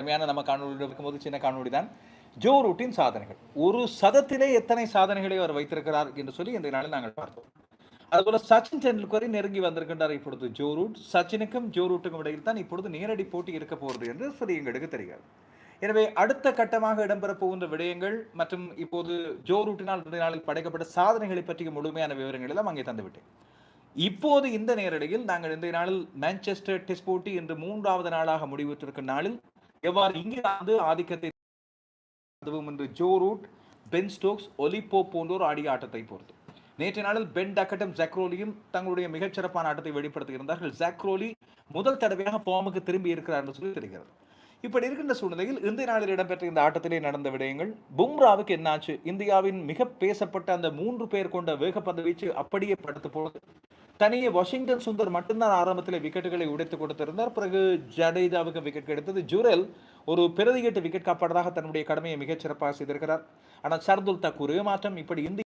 அருமையான நம்ம காணொலி இருக்கும்போது சின்ன காணொலி தான் ஜோ ரூட்டின் சாதனைகள். ஒரு சதத்திலே எத்தனை சாதனைகளை அவர் வைத்திருக்கிறார் என்று சொல்லி இந்த நாளில் நாங்கள் பார்த்தோம். அதுபோல சச்சின் டெண்டுல்கரை நெருங்கி வந்திருக்கின்றார் இப்பொழுது ஜோ ரூட். சச்சினுக்கும் ஜோ ரூட்டுக்கும் இடையில் தான் இப்பொழுது நேரடி போட்டி இருக்க போகிறது என்று சொல்லி எங்களுக்கு தெரிகிறது. எனவே அடுத்த கட்டமாக இடம்பெறப் போகின்ற விடயங்கள் மற்றும் இப்போது ஜோ ரூட்டினால் இந்த நாளில் படைக்கப்பட்ட சாதனைகளை பற்றிய முழுமையான விவரங்கள் எல்லாம் அங்கே தந்துவிட்டேன். இப்போது இந்த நேரடியில் நாங்கள் இந்த நாளில் மான்செஸ்டர் டெஸ்ட் போட்டி என்று மூன்றாவது நாளாக முடிவுற்றிருக்கும் நாளில் எவ்வாறு இங்கிலாந்து ஆதிக்கத்தை அதுவும் Joe Root Ben Stokes Ollie Pope போன்றோர் ஆடிய ஆட்டத்தை பொறுத்து நேற்றைய நாளில் பென் டக்கட்டும் ஜக்ரோலியும் தங்களுடைய மிகச்சிறப்பான ஆட்டத்தை வெளிப்படுத்தியிருந்தார்கள் ஜக்ரோலி முதல் தடவையாக ஃபார்முக்கு திரும்பி இருக்கிறார் என்று சொல்லி தெரிகிறது. இப்படி இருக்கின்ற சூழ்நிலையில் இந்திய நாளில் இடம்பெற்ற இந்த ஆட்டத்திலே நடந்த விடயங்கள் பும்ராவுக்கு என்னாச்சு இந்தியாவின் மிக பேசப்பட்ட அந்த மூன்று பேர் கொண்ட வேகப்பந்து வீச்சு அப்படியே படுத்து போனது. தனியே வாஷிங்டன் சுந்தர் மட்டும்தான் ஆரம்பத்தில் விக்கெட்டுகளை உடைத்து கொடுத்திருந்தார். பிறகு ஜடேஜாவுக்கு விக்கெட் கிடைத்தது. ஜூரல் ஒரு பிரதிகேட்டு விக்கெட் காப்பாளராக தன்னுடைய கடமையை மிகச் சிறப்பாக செய்திருக்கிறார். ஆனால் சர்துல் தக்கூர் ஏமாற்றம் இப்படி இந்திய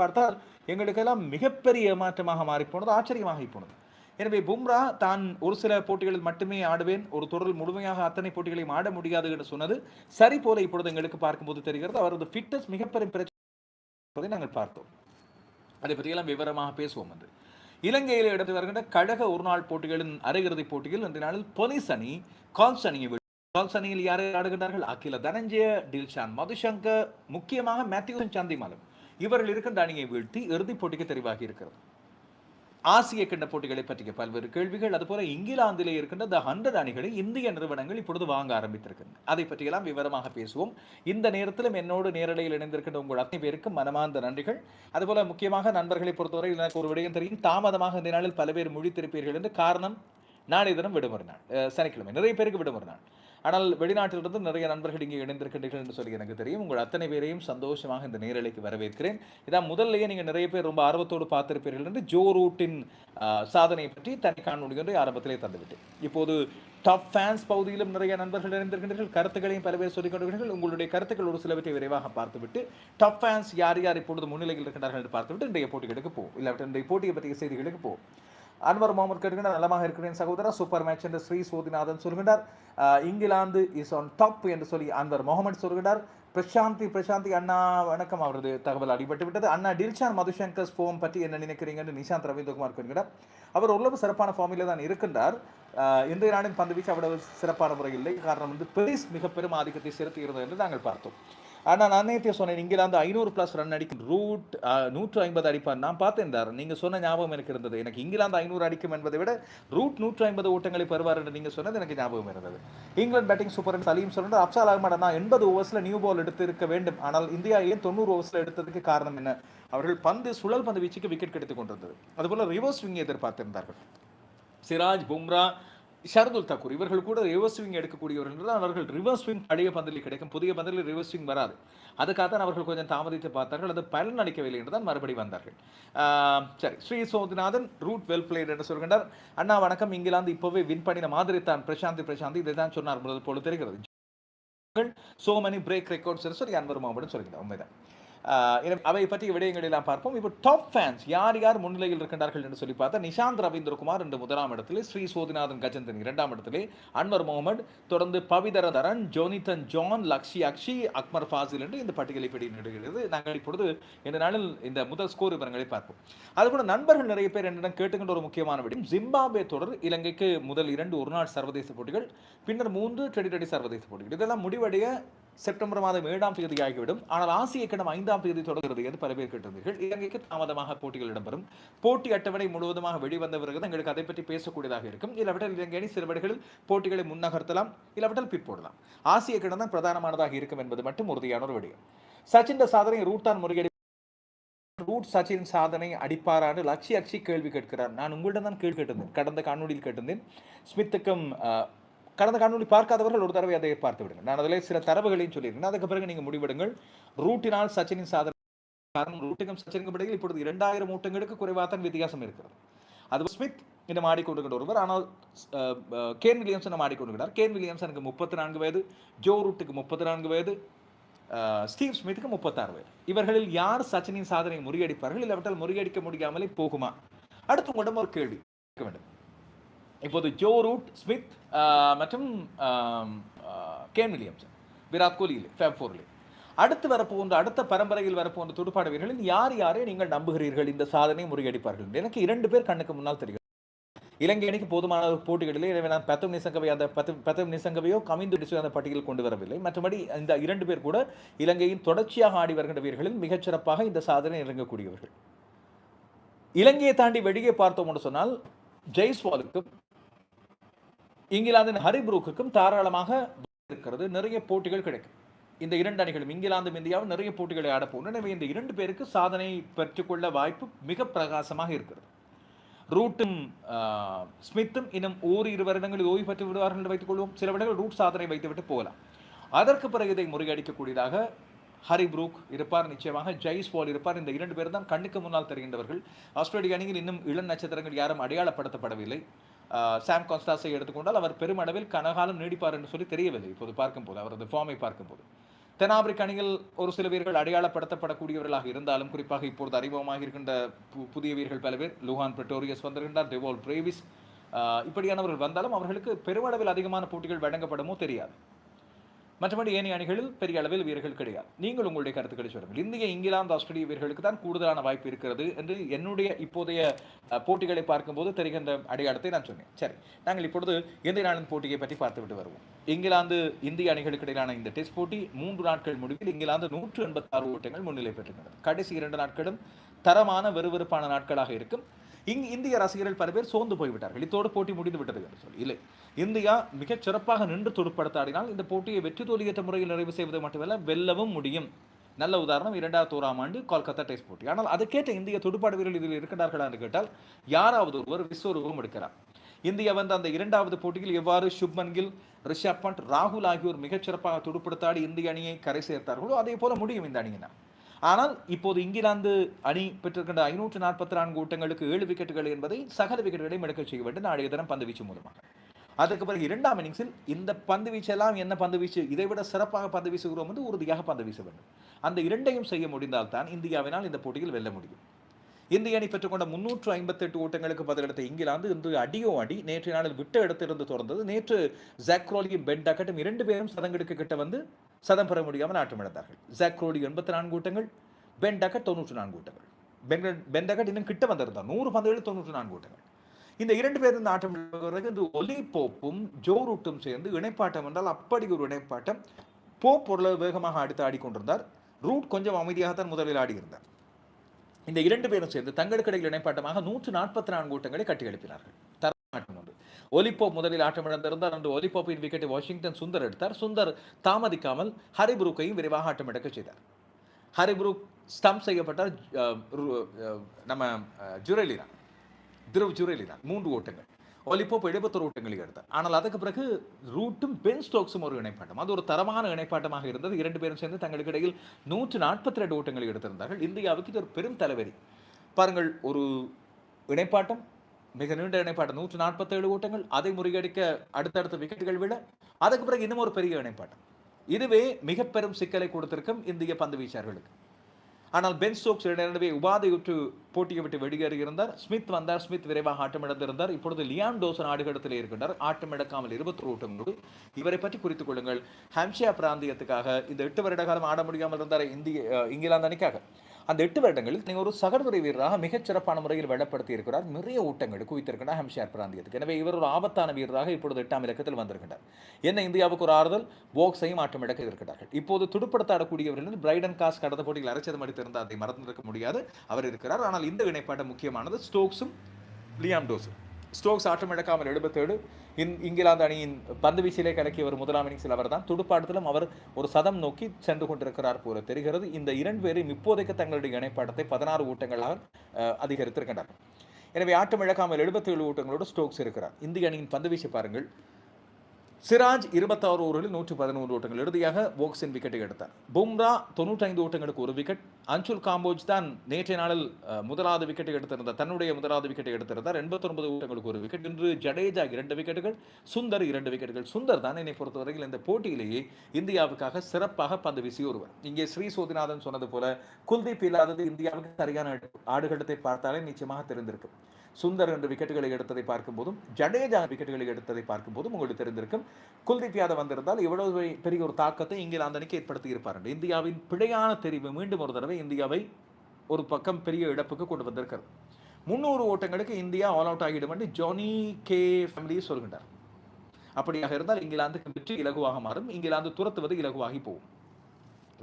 பார்த்தால் எங்களுக்கெல்லாம் மிகப்பெரிய ஏமாற்றமாக மாறிப்போனது ஆச்சரியமாகி ஆச்சரியமாக போனது. எனவே பும்ரா தான் ஒரு சில போட்டிகளில் மட்டுமே ஆடுவேன். ஒரு தொடரில் முழுமையாக அத்தனை போட்டிகளையும் ஆட முடியாது என்று சொன்னது சரி போல இப்பொழுது எங்களுக்கு பார்க்கும்போது தெரிகிறது. அவரது ஃபிட்னஸ் மிகப்பெரிய பிரச்சனை நாங்கள் பார்த்தோம். அதை பற்றியெல்லாம் விவரமாக பேசுவோம் என்று இலங்கையில் இடம்பெற்று வருகின்ற கழக ஒருநாள் போட்டிகளின் அரையிறுதிப் போட்டியில் இந்த நாளில் பொலிஸ் அணி கால்ஸ் அணியை கால்ஸ் அணியில் யாரை ஆடுகின்றார்கள்? அகில தனஞ்சய டில்ஷான் மதுசங்கர் முக்கியமாக மேத்யூசன் சந்திமலம் இவர்கள் இருக்கின்ற அணியை வீழ்த்தி இறுதிப் போட்டிக்கு தெரிவாகி இருக்கிறது. ஆசிய கண்ட போட்டிகளை பற்றிய பல்வேறு கேள்விகள் அதுபோல இங்கிலாந்திலே இருக்கின்ற த ஹண்ட்ரட் அணிகளை இந்திய நிறுவனங்கள் இப்பொழுது வாங்க ஆரம்பித்திருக்கின்றன. அதை பற்றியெல்லாம் விவரமாக பேசுவோம். இந்த நேரத்திலும் என்னோடு நேரலையில் இணைந்திருக்கின்ற உங்கள் அத்தனை பேருக்கும் மனமார்ந்த நன்றிகள். அதுபோல முக்கியமாக நண்பர்களை பொறுத்தவரை எனக்கு ஒரு விடயம் தெரியும். தாமதமாக இந்த நாளில் பல பேர் முடித்திருப்பீர்கள் என்று காரணம் நாளை தினம் விடுமுறை நாள். சனிக்கிழமை. நிறைய பேருக்கு விடுமுறை நாள். ஆனால் வெளிநாட்டிலிருந்து நிறைய நண்பர்கள் இங்கே இணைந்திருக்கின்றீர்கள் என்று சொல்லி எனக்கு தெரியும். உங்கள் அத்தனை பேரையும் சந்தோஷமாக இந்த நேரலைக்கு வரவேற்கிறேன். இதான் முதல்லையே நீங்கள் நிறைய பேர் ரொம்ப ஆர்வத்தோடு பார்த்திருப்பீர்கள் என்று ஜோ ரூட்டின் சாதனையை பற்றி தனி காணொலி ஒன்றை ஆரம்பத்திலே தந்துவிட்டேன் இப்போது டாப் ஃபேன்ஸ் பகுதியிலும் நிறைய நண்பர்கள் இணைந்திருக்கின்றீர்கள். கருத்துக்களையும் பல பேர் சொல்லிக் கொண்டிருக்கிறீர்கள். உங்களுடைய கருத்துக்கள் ஒரு சிலவற்றை விரைவாக பார்த்துவிட்டு டாப் ஃபேன்ஸ் யார் யார் இப்பொழுது முன்னிலையில் இருக்கின்றார்கள் என்று பார்த்துவிட்டு இன்றைய போட்டிகளுக்கு போ இல்லாவிட்டு இன்றைய போட்டியை பற்றிய செய்திகளுக்கு போ. அன்வர் முகமது கேட்கின்றார் நலமாக இருக்கிறேன் சகோதரர். சூப்பர் மேட்ச் என்று ஸ்ரீ சோதிநாதன் சொல்கின்றார். இங்கிலாந்து இஸ் ஆன் டாப் என்று சொல்லி அன்வர் முகமது சொல்கின்றார். பிரசாந்தி பிரசாந்தி அண்ணா வணக்கம். அவரது தகவல் அடிபட்டு விட்டது. அண்ணா டில்ஷான் மதுசங்கர்ஸ் ஃபோம் பற்றி என்ன நினைக்கிறீங்கன்னு நிஷாந்த் ரவீந்திரகுமார் கேட்கிறார். அவர் ஓரளவு சிறப்பான ஃபார்மில் தான் இருக்கின்றார். ஆஹ் இன்றைய நாளின் பந்து வீச்சு அவ்வளவு சிறப்பான முறை இல்லை. காரணம் வந்து பெரிஸ் மிக பெரும் ஆதிக்கத்தை செலுத்தி இருந்தது என்று நாங்கள் பார்த்தோம். ஆனால் நான் நேற்று சொன்னேன் இங்கிலாந்து ஐநூறு ப்ளஸ் ரன் அடிக்கும் ரூட் நூற்று ஐம்பது அடிப்பார் நான் பார்த்தேன் தார் நீங்கள் சொன்ன ஞாபகம் எனக்கு இருந்தது. எனக்கு இங்கிலாந்து ஐநூறு அடிக்கும் என்பதை விட ரூட் நூற்று ஐம்பது ஓட்டங்களை பெறுவார் என்று நீங்கள் சொன்னது எனக்கு ஞாபகம் இருந்தது. இங்கிலாந்து பேட்டிங் சூப்பர் சலீம் சொல்கிறார் அப்சால் அகமட் நான் எண்பது ஓவர்ஸில் நியூ பால் எடுத்து இருக்க வேண்டும். ஆனால் இந்தியா ஏன் தொண்ணூறு ஓவர்ஸில் எடுத்ததுக்கு காரணம் என்ன? அவர்கள் பந்து சுழல் பந்து வீச்சுக்கு விக்கெட் கிடைத்துக் கொண்டிருந்தது. அதுபோல் ரிவர்ஸ் ஸ்விங் எதிர்பார்த்திருந்தார்கள். சிராஜ் பும்ரா ஷர்துல் தாக்கூர் இவர்கள் கூட ரிவர்ஸ் ஸ்விங் எடுக்கக்கூடியவர்கள் தான் அவர்கள் ரிவர்ஸ் ஸ்விங் பழைய பந்தில் கிடைக்கும். புதிய பந்தில் ரிவர்ஸ் ஸ்விங் வராது. அதுக்காக தான் அவர்கள் கொஞ்சம் தாமதித்து பார்த்தார்கள். அது பலன் அளிக்கவில்லை என்று தான் மறுபடி வந்தார்கள். ஆஹ் சரி. Shri Sothinathan Root well played என்று சொல்கின்றார். அண்ணா வணக்கம். இங்கிலாந்து இப்போவே வின் பண்ணின மாதிரி தான். பிரசாந்தி பிரசாந்தி இதை தான் சொன்னார் போல தெரிகிறது. சோ மெனி பிரேக் ரெக்கார்ட்ஸ் சொல்லி அன்பர் மாவட்டம் சொல்கிறார் உண்மைதான். அவை பற்றிய விடயங்களை எல்லாம் பார்ப்போம். இப்போ டாப் ஃபேன்ஸ் யார் யார் முன்னிலையில் இருக்கின்றார்கள் என்று சொல்லி பார்த்தா நிஷாந்த் ரவீந்திரகுமார் என்று முதலாம் இடத்திலே ஸ்ரீ சோதிநாதன் கஜந்தன் இரண்டாம் இடத்திலே அன்வர் முகமது தொடர்ந்து பவிதரதரன் ஜோனிதன் ஜான் லக்ஷி அக்ஷி அக்மர் ஃபாசில் என்று இந்த பட்டியலை படி நாங்கள் இப்பொழுது இந்த நாளில் இந்த முதல் ஸ்கோர் விவரங்களை பார்ப்போம். அதுபோல் நண்பர்கள் நிறைய பேர் என்னிடம் கேட்டுக்கொண்ட ஒரு முக்கியமான விடயம் ஜிம்பாபே தொடர் இலங்கைக்கு முதல் இரண்டு ஒருநாள் சர்வதேச போட்டிகள் பின்னர் மூன்று டுவெண்டி டுவெண்டி சர்வதேச போட்டிகள். இதெல்லாம் முடிவடைய செப்டம்பர் மாதம் ஏழாம் தேதி ஆகிவிடும் ஆனால் ஆசிய கிணம் ஐந்தாம் தேதி தொடர்கிறது என்று பல பேர் கேட்டிருந்தீர்கள். இலங்கைக்கு தாமதமாக போட்டிகள் இடம்பெறும். போட்டி அட்டவணை முழுவதுமாக வெளிவந்த பிறகு எங்களுக்கு அதை பற்றி பேசக்கூடியதாக இருக்கும். இல்லாவிட்டால் இலங்கை அணி சில போட்டிகளை முன்னகர்த்தலாம் இல்லாவிட்டால் பிற்போடலாம். ஆசிய கிணம் தான் பிரதானமானதாக இருக்கும் என்பது மட்டும் உறுதியான ஒரு விடயம். சச்சின் சாதனை ரூட்டான் முறையடி ரூட் சச்சின் சாதனை அடிப்பாரான்னு லட்சி அச்சி கேள்வி கேட்கிறார். நான் உங்கள்கிட்ட தான் கேள்வி கேட்டிருந்தேன். கடந்த காணொலியில் கேட்டிருந்தேன். ஸ்மித்துக்கும் கடந்த காணொலி பார்க்காதவர்கள் ஒரு தடவை அதை பார்த்து விடுங்கள் நான் அதில் சில தரவுகளையும் சொல்லியிருக்கேன் அதுக்கு பிறகு நீங்கள் முடிவெடுங்கள். ரூட்டினால் சச்சினின் சாதனை காரணம் ரூட்டுக்கும் சச்சினுக்கும் இடையில் இப்பொழுது இரண்டாயிரம் ஓட்டங்களுக்கு குறைவாக தான் வித்தியாசம் இருக்கிறது. அது ஸ்மித் இன்னும் ஆடிக்கொண்டிருக்கிற ஒருவர். ஆனால் கேன் வில்லியம்சன் நம்ம ஆடிக்கொண்டிருக்கிறார். கேன் வில்லியம்சனுக்கு முப்பத்தி நான்கு வயது ஜோ ரூட்டுக்கு முப்பத்தி நான்கு வயது ஸ்டீவ் ஸ்மித்துக்கு முப்பத்தாறு வயது. இவர்களில் யார் சச்சினின் சாதனையை முறியடிப்பார்கள்? இல்லாவிட்டால் முறியடிக்க முடியாமலே போகுமா? அடுத்து உங்களிடம் ஒரு கேள்வி வேண்டும். இப்போது ஜோ ரூட் ஸ்மித் மற்றும் கேன் வில்லியம்சன் விராட் கோலியிலே ஃபேப் ஃபோர்லே. அடுத்து வரப்போன்ற அடுத்த பரம்பரையில் வரப்போன்ற துடுப்பாட வீரர்களில் யார் யாரை நீங்கள் நம்புகிறீர்கள்? இந்த சாதனை முறியடிப்பார்கள். எனக்கு இரண்டு பேர் கண்ணுக்கு முன்னால் தெரியும். இலங்கை அணிக்கு போதுமான போட்டிகளிலே எனவே நான் பத்தம் நிசங்கவை அந்த பத்து பத்தம் நிசங்கவையோ கமிந்து அந்த பட்டியலில் கொண்டு வரவில்லை. மற்றபடி இந்த இரண்டு பேர் கூட இலங்கையின் தொடர்ச்சியாக ஆடி வருகின்ற வீரர்களில் மிகச்சிறப்பாக இந்த சாதனை இறங்கக்கூடியவர்கள் இலங்கையை தாண்டி வெளியே பார்த்தோம் என்று சொன்னால் ஜெய்ஸ்வாலுக்கும் இங்கிலாந்தின் ஹரிப்ரூக்குக்கும் தாராளமாக இருக்கிறது. நிறைய போட்டிகள் கிடைக்கும். இந்த இரண்டு அணிகளும் இங்கிலாந்தும் இந்தியாவும் நிறைய போட்டிகளை ஆடப்போம் எனவே இந்த இரண்டு பேருக்கு சாதனை பெற்றுக்கொள்ள வாய்ப்பு மிக பிரகாசமாக இருக்கிறது. ரூட்டும் ஸ்மித்தும் இன்னும் ஓரிரு வருடங்களில் ஓய்வு பெற்று விடுவார்கள் என்று வைத்துக் கொள்வோம். சில விடங்கள் ரூட் சாதனை வைத்துவிட்டு போகலாம். அதற்கு பிறகு இதை முறியடிக்கக்கூடியதாக ஹரி ப்ரூக் இருப்பார். நிச்சயமாக ஜெய்ஸ் வால் இருப்பார். இந்த இரண்டு பேர் தான் கண்ணுக்கு முன்னால் தெரிகின்றவர்கள். ஆஸ்திரேலிய அணியில் இன்னும் இளம் நட்சத்திரங்கள் யாரும் அடையாளப்படுத்தப்படவில்லை. சாம் கான்ஸ்டாஸை எடுத்துக்கொண்டால் அவர் பெருமளவில் கனகாலம் நீடிப்பார் என்று சொல்லி தெரியவில்லை. இப்போது பார்க்கும்போது அவரது ஃபார்மை பார்க்கும்போது. தென்னாப்பிரிக்க அணியில் ஒரு சில வீரர்கள் அடையாளப்படுத்தப்படக்கூடியவர்களாக இருந்தாலும் குறிப்பாக இப்பொழுது அறிமுகமாக இருக்கின்ற பு- புதிய வீரர்கள் பல பேர் லுஹான் பெட்டோரியஸ் வந்திருக்கின்றார் டெவோல் பிரேவிஸ் இப்படியானவர்கள் வந்தாலும் அவர்களுக்கு பெருமளவில் அதிகமான போட்டிகள் வழங்கப்படுமோ தெரியாது. மற்றபடி ஏனைய அணிகளில் பெரிய அளவில் வீரர்கள் கிடையாது. நீங்கள் உங்களுடைய கருத்துக்களை சொல்லுங்கள். இந்திய இங்கிலாந்து ஆஸ்திரேலிய வீரர்களுக்கு தான் கூடுதலான வாய்ப்பு இருக்கிறது என்று என்னுடைய இப்போதைய போட்டிகளை பார்க்கும்போது தெரிகின்ற அடையாளத்தை நான் சொன்னேன். சரி நாங்கள் இப்பொழுது இந்திய நாளின் போட்டியை பற்றி பார்த்துவிட்டு வருவோம். இங்கிலாந்து இந்திய அணிகளுக்கு இடையிலான இந்த டெஸ்ட் போட்டி மூன்று நாட்கள் முடிவில் இங்கிலாந்து நூற்று எண்பத்தாறு ஓட்டங்கள் முன்னிலை பெற்றுள்ளது. கடைசி இரண்டு நாட்களும் தரமான வெறுவெறுப்பான நாட்களாக இருக்கும். இங்கு இந்திய ரசிகர்கள் பல பேர் சோர்ந்து போய்விட்டார்கள். இத்தோடு போட்டி முடிந்து விட்டது என்று சொல்லி. இல்லை இந்தியா மிகச் சிறப்பாக நின்று துடுப்படுத்தாடினால் இந்த போட்டியை வெற்றி தோல்வியற்ற முறையில் நிறைவு செய்வது மட்டுமல்ல வெல்லவும் முடியும். நல்ல உதாரணம் இரண்டாயிரத்தி ஓராம் ஆண்டு கொல்கத்தா டெஸ்ட் போட்டி. ஆனால் அதை கேட்ட இந்திய துடுப்பாடு வீரர்கள் இதில் இருக்கிறார்களா என்று கேட்டால் யாராவது ஒருவர் விஸ்வரூபம் எடுக்கிறார். இந்தியா வந்து அந்த இரண்டாவது போட்டியில் எவ்வாறு சுப்மன் கில் ரிஷப் பண்ட் ராகுல் ஆகியோர் மிகச்சிறப்பாக துடுப்படுத்தாடி இந்திய அணியை கரை சேர்த்தார்களோ அதே போல முடியும் இந்த அணியினர். ஆனால் இப்போது இங்கிலாந்து அணி பெற்றிருக்கின்ற ஐநூற்று நாற்பத்தி நான்கு ஓட்டங்களுக்கு ஏழு விக்கெட்டுகள் என்பதை சகல விக்கெட்டுகளையும் எடுக்க செய்ய வேண்டும். நாளைய தினம் பந்து வீச்சு மூலமாக. அதற்கு பிறகு இரண்டாம் இன்னிங்ஸில் இந்த பந்து வீச்செல்லாம் என்ன பந்து வீச்சு? இதை விட சிறப்பாக பந்து வீசுகிறோம் என்று உறுதியாக பந்து வீச வேண்டும். அந்த இரண்டையும் செய்ய முடிந்தால்தான் இந்தியாவினால் இந்த போட்டியில் வெல்ல முடியும். இந்திய அணி பெற்றுக்கொண்ட முன்னூற்று ஐம்பத்தெட்டு ஓட்டங்களுக்கு பதிலளித்த இங்கிலாந்து இன்று அடியோ அடி நேற்றைய நாளில் விட்ட இடத்திலிருந்து தொடர்ந்தது நேற்று ஜாக்ரோலியும் பென் டக்கட்டும் இரண்டு பேரும் சதங்கெடுக்க கிட்ட வந்து சதம் பெற முடியாமல் ஆட்டமிழந்தார்கள். ஜாக்ரோலி எண்பத்தி நான்கு ஓட்டங்கள் பென் டக்கட் தொண்ணூற்று நான்கு ஓட்டங்கள். பென் பென் டக்கட் இன்னும் கிட்ட வந்திருந்தார். நூறு பந்துகளில் தொண்ணூற்று நான்கு ஓட்டங்கள். இந்த இரண்டு பேர் இந்த ஆட்டம் இந்த ஒலி போப்பும் ஜோ ரூட்டும் சேர்ந்து இணைப்பாட்டம் என்றால் அப்படி ஒரு இணைப்பாட்டம். போப் பொருளை வேகமாக அடுத்து ஆடிக்கொண்டிருந்தார். ரூட் கொஞ்சம் அமைதியாகத்தான் முதலில் ஆடியிருந்தார். இந்த இரண்டு பேரும் சேர்ந்து தங்களுக்கு இணைப்பாட்டமாக நூற்று நாற்பத்தி நான்கு ஓட்டங்களை கட்டி எழுப்பினார்கள். தரமாட்டம் ஒன்று ஒலிபோப் முதலில் ஆட்டம் இழந்திருந்தார். அன்று ஒலிபோப்பின் விக்கெட்டை வாஷிங்டன் சுந்தர் எடுத்தார். சுந்தர் தாமதிக்காமல் ஹரிபுரூக்கையும் விரைவாக ஆட்டம் எடுக்க செய்தார். ஹரிபுரூக் ஸ்டம்ப் செய்யப்பட்டார் நம்ம அஹ், ஜுரேலினா திருவ் மூன்று ஓட்டங்கள். ஒலிபோப் எழுபத்தொரு ஓட்டங்களை எடுத்தார். ஆனால் அதுக்கு பிறகு ரூட்டும் பென் ஸ்டோக்ஸும் ஒரு இணைப்பாட்டம். அது ஒரு தரமான இணைப்பாட்டமாக இருந்தது. இரண்டு பேரும் சேர்ந்து தங்களுக்கு இடையில் நூற்று நாற்பத்தி ரெண்டு ஓட்டங்களை எடுத்திருந்தார்கள். இந்தியாவுக்கு இது ஒரு பெரும் தலைவரி பாருங்கள் ஒரு இணைப்பாட்டம் மிக நீண்ட இணைப்பாட்டம் நூற்று நாற்பத்தேழு ஓட்டங்கள் அதை முறியடிக்க அடுத்தடுத்த விக்கெட்டுகள் விட அதுக்கு பிறகு இன்னும் ஒரு பெரிய இணைப்பாட்டம். இதுவே மிக பெரும் சிக்கலை கொடுத்திருக்கும் இந்திய பந்து வீச்சார்களுக்கு ஆனால் பென் ஸ்டோக்ஸ் எனவே உபாதையுற்று போட்டியை விட்டு வெளியேறியிருந்தார். ஸ்மித் வந்தார். ஸ்மித் விரைவாக ஆட்டமிழந்திருந்தார். இப்பொழுது லியான் டோசன் ஆடுகளத்தில் இருக்கின்றார். ஆட்டமிழக்காமல் இருபத்தொரு ஓட்டங்களோடு இவரை பற்றி குறித்துக் கொள்ளுங்கள். ஹாம்ஷியா பிராந்தியத்துக்காக இந்த எட்டு வருட காலம் ஆட முடியாமல் இருந்தார் இந்திய இங்கிலாந்து அணிக்காக. அந்த எட்டு வருடங்களில் நீங்கள் ஒரு சகோதரி வீரராக மிகச்சிறப்பான முறையில் வெளிப்படுத்தி இருக்கிறார். நிறைய ஊட்டங்கள் குவித்திருக்கிறார் ஹம்ஷியார் பிராந்தியத்துக்கு. எனவே இவர் ஒரு ஆபத்தான வீரராக இப்பொழுது எட்டாம் இலக்கத்தில் வந்திருக்கிறார். என்ன இந்தியாவுக்கு ஒரு ஆறுதல்? போக்ஸையும் ஆட்டம் இழக்க இருக்கிறார்கள் இப்போது துடுப்படுத்த ஆடக்கூடியவர்கள் பிரைடன் காஸ் கடந்த போட்டியில் அரைச்சதம் அடித்திருந்தால் அதை மறந்திருக்க முடியாது. அவர் இருக்கிறார். ஆனால் இந்த இணைப்பாட்டம் முக்கியமானது ஸ்டோக்ஸும் லியாம் டோஸும் ஸ்டோக்ஸ் ஆட்டமிழக்காமல் எழுபத்தேழு இன் இங்கிலாந்து அணியின் பந்து வீச்சிலே கலக்கிய ஒரு முதலாம் இன்னிங்ஸில் அவர்தான். துடுப்பாட்டத்திலும் அவர் ஒரு சதம் நோக்கி சென்று கொண்டிருக்கிறார் போல தெரிகிறது. இந்த இரண்டு பேரும் இப்போதைக்கு தங்களுடைய இணைப்பாட்டத்தை பதினாறு ஓட்டங்களாக அதிகரித்திருக்கின்றனர். எனவே ஆட்டமிழக்காமல் எழுபத்தேழு ஓட்டங்களோடு ஸ்டோக்ஸ் இருக்கிறார். இந்திய அணியின் பந்து வீச்சு பாருங்கள். சிராஜ் இருபத்தாறு ஓவர்களில் நூற்றி பதினோரு ஓட்டங்கள் இறுதியாக போக்ஸின் விக்கெட்டை எடுத்தார். பும்ரா தொண்ணூற்றைந்து ஓட்டங்களுக்கு ஒரு விக்கெட் அன்சுல் காம்போஜ் தான் நேற்றைய நாளில் முதலாவது விக்கெட்டை எடுத்திருந்தார். தன்னுடைய முதலாவது விக்கெட்டை எடுத்திருந்தார். எண்பத்தொன்பது ஓட்டங்களுக்கு ஒரு விக்கெட் இன்று ஜடேஜா இரண்டு விக்கெட்டுகள் சுந்தர் இரண்டு விக்கெட்டுகள் சுந்தர் தான் என்னை பொறுத்தவரையில் இந்த போட்டியிலேயே இந்தியாவுக்காக சிறப்பாக பந்து வீசி ஒருவர். இங்கே ஸ்ரீ சோதிநாதன் சொன்னது போல குல்தீப் இல்லாதது இந்தியாவுக்கு சரியான ஆடுகளத்தை பார்த்தாலே நிச்சயமாக தெரிந்திருக்கும். சுந்தர் என்று விக்கெட்டுகளை எடுத்ததை பார்க்கும்போதும் ஜடேஜா விக்கெட்டுகளை எடுத்ததை பார்க்கும்போதும் உங்களுக்கு தெரிந்திருக்கும். குல்தீப் யாதவ் வந்திருந்தால் இவ்வளவு பெரிய ஒரு தாக்கத்தை இங்கிலாந்து அணிக்கு ஏற்படுத்தி இருப்பார் இந்தியாவின் பிழையான தெரிவு மீண்டும் ஒரு தடவை இந்தியாவை ஒரு பக்கம் பெரிய இழப்புக்கு கொண்டு வந்திருக்கிறது. முன்னூறு ஓட்டங்களுக்கு இந்தியா ஆல் அவுட் ஆகிடும் என்று ஜானி கே ஃபேமிலியை சொல்கின்றார். அப்படியாக இருந்தால் இங்கிலாந்துக்கு வெற்றி இலகுவாக மாறும். இங்கிலாந்து துரத்துவது இலகுவாகி போகும்.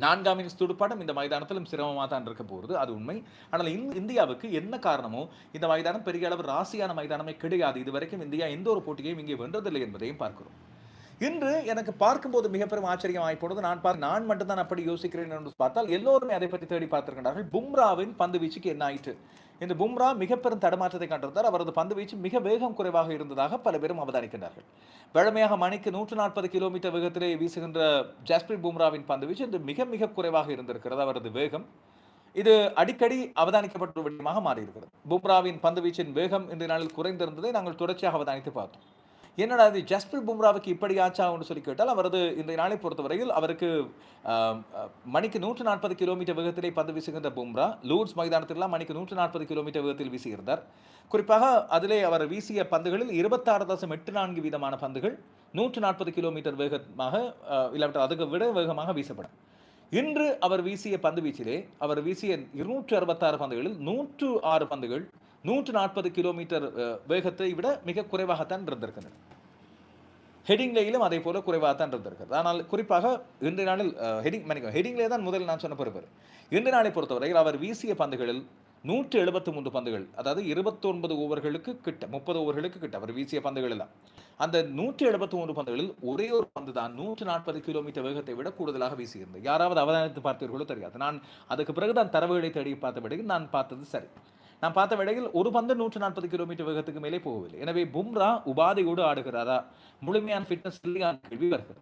நான்காம் இன்னிங்ஸ் துடுப்பாட்டம் இந்த மைதானத்திலும் சிரமமாக தான் இருக்க போகிறது அது உண்மை. ஆனால் இந்தியாவுக்கு என்ன காரணமோ இந்த மைதானம் பெரிய அளவு ராசியான மைதானமே கிடையாது. இதுவரைக்கும் இந்தியா எந்த ஒரு போட்டியையும் இங்கே வென்றதில்லை என்பதையும் பார்க்கிறோம். இன்று எனக்கு பார்க்கும்போது மிக பெரும் ஆச்சரியம் ஆகிப்போனது நான் பார்க்க நான் மட்டும்தான் அப்படி யோசிக்கிறேன் என்று பார்த்தால் எல்லோருமே அதை பற்றி தேடி பார்த்திருக்கிறார்கள் பும்ராவின் பந்து வீச்சுக்கு என்ன ஆயிற்று? இந்த பும்ரா மிக பெரும் தடுமாற்றத்தை கண்டிருந்தார். அவரது பந்து வீச்சு மிக வேகம் குறைவாக இருந்ததாக பல பேரும் அவதானிக்கின்றார்கள். வழமையாக மணிக்கு நூற்று நாற்பது கிலோமீட்டர் வேகத்திலே வீசுகின்ற ஜாஸ்பிரிட் பும்ராவின் பந்து வீச்சு இன்று மிக மிக குறைவாக இருந்திருக்கிறது. அவரது வேகம் இது அடிக்கடி அவதானிக்கப்பட்ட ஒரு விடயமாக மாறியிருக்கிறது. பும்ராவின் பந்து வீச்சின் வேகம் இன்றைய நாளில் குறைந்திருந்ததை நாங்கள் தொடர்ச்சியாக அவதானித்து பார்த்தோம். என்னடா இது ஜஸ்பிரிட் பும்ராவுக்கு இப்படி ஆச்சா சொல்லி கேட்டால் அவரது இன்றைய நாளை பொறுத்தவரையில் அவருக்கு மணிக்கு நூற்று நாற்பது கிலோமீட்டர் வேகத்திலே பந்து வீசுகின்ற பும்ரா லூட்ஸ் மைதானத்திலாம் மணிக்கு நூற்று நாற்பது கிலோமீட்டர் வேகத்தில் வீசியிருந்தார். குறிப்பாக அதிலே அவர் வீசிய பந்துகளில் இருபத்தாறு தசம் எட்டு நான்கு வீதமான பந்துகள் நூற்று நாற்பது கிலோமீட்டர் வேகமாக இல்லாவிட்டால் அதுக்கு விட வேகமாக வீசப்படும். இன்று அவர் வீசிய பந்து வீச்சிலே அவர் வீசிய இருநூற்று அறுபத்தாறு பந்துகளில் நூற்று ஆறு பந்துகள் நூற்று நாற்பது கிலோமீட்டர் வேகத்தை விட மிக குறைவாகத்தான் இருந்திருக்கின்றன. ஹெடிங்லேயிலும் அதே போல குறைவாக தான் இருந்திருக்கிறது. ஆனால் குறிப்பாக இன்றைய நாளில் ஹெடிங் மன்னிக்கும் ஹெடிங்லே தான் முதல் நான் சொன்ன பொறுப்பு. இன்றைய நாளை பொறுத்தவரையில் அவர் வீசிய பந்துகளில் நூற்று எழுபத்து மூன்று பந்துகள் அதாவது இருபத்தொன்பது ஓவர்களுக்கு கிட்ட முப்பது ஓவர்களுக்கு கிட்ட அவர் வீசிய பந்துகள் எல்லாம் அந்த நூற்றி எழுபத்தி மூன்று பந்துகளில் ஒரே ஒரு பந்து தான் நூற்று நாற்பது கிலோமீட்டர் வேகத்தை விட கூடுதலாக வீசியிருந்தது. யாராவது அவதானித்து பார்த்தீர்களோ தெரியாது. நான் அதுக்கு பிறகு தான் தரவுகளை தேடி பார்த்தபடி நான் பார்த்தது சரி. நான் பார்த்த வேளையில் ஒரு பந்து நூற்று நாற்பது கிலோமீட்டர் வேகத்துக்கு மேலே போகவில்லை. எனவே பும்ரா உபாதையோடு ஆடுகிறாரா முழுமையான ஃபிட்னஸ் இல்லையான கேள்வி வருகிறது.